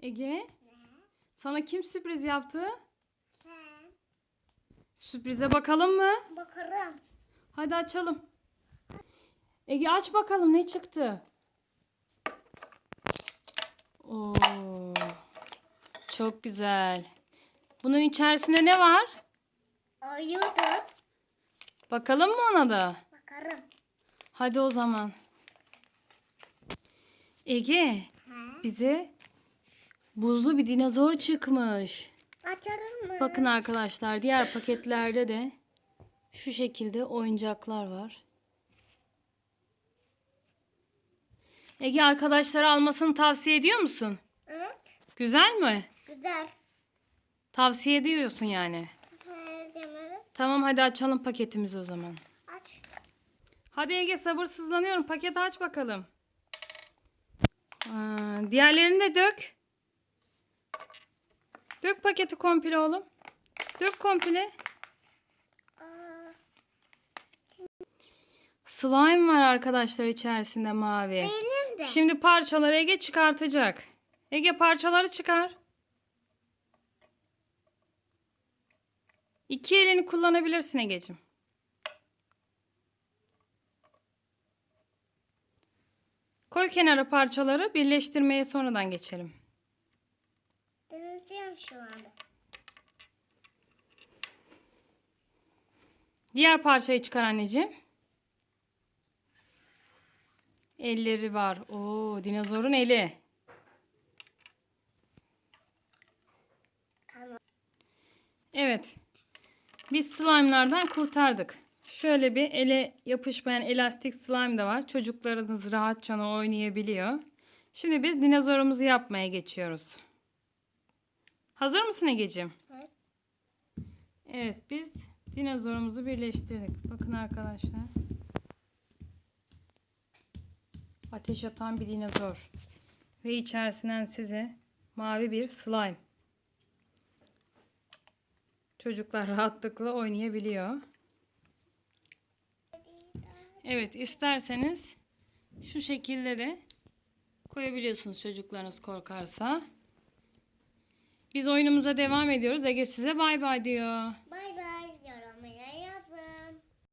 Ege, sana kim sürpriz yaptı? Sen. Sürprize bakalım mı? Bakarım. Hadi açalım. Ege aç bakalım ne çıktı? Oo. Çok güzel. Bunun içerisinde ne var? Ayıdı. Bakalım mı ona da? Bakarım. Hadi o zaman. Ege, Ha? bize buzlu bir dinozor çıkmış. Açarım mı? Bakın arkadaşlar diğer paketlerde de şu şekilde oyuncaklar var. Ege arkadaşlara almasını tavsiye ediyor musun? Evet. Güzel mi? Güzel. Tavsiye ediyorsun yani. Tamam hadi açalım paketimizi o zaman. aç. Hadi Ege sabırsızlanıyorum. Paketi aç bakalım. Aa, diğerlerini de dök. Dök paketi komple oğlum. Dök komple. Slime var arkadaşlar içerisinde mavi. benim de. Şimdi parçaları Ege çıkartacak. Ege parçaları çıkar. İki elini kullanabilirsin Ege'cim. Koy kenara parçaları birleştirmeye sonradan geçelim. Deneyeceğim şu anda. Diğer parçayı çıkar anneciğim. Elleri var. Oo, dinozorun eli. Evet. Biz slime'lardan kurtardık. Şöyle bir ele yapışmayan elastik slime de var. Çocuklarınız rahatça oynayabiliyor. Şimdi biz dinozorumuzu yapmaya geçiyoruz. Hazır mısın Egeciğim? Evet. Evet biz dinozorumuzu birleştirdik. Bakın arkadaşlar. Ateş atan bir dinozor. Ve içerisinden size mavi bir slime. Çocuklar rahatlıkla oynayabiliyor. Evet isterseniz şu şekilde de koyabiliyorsunuz çocuklarınız korkarsa. Biz oyunumuza devam ediyoruz. Ege size bay bay diyor.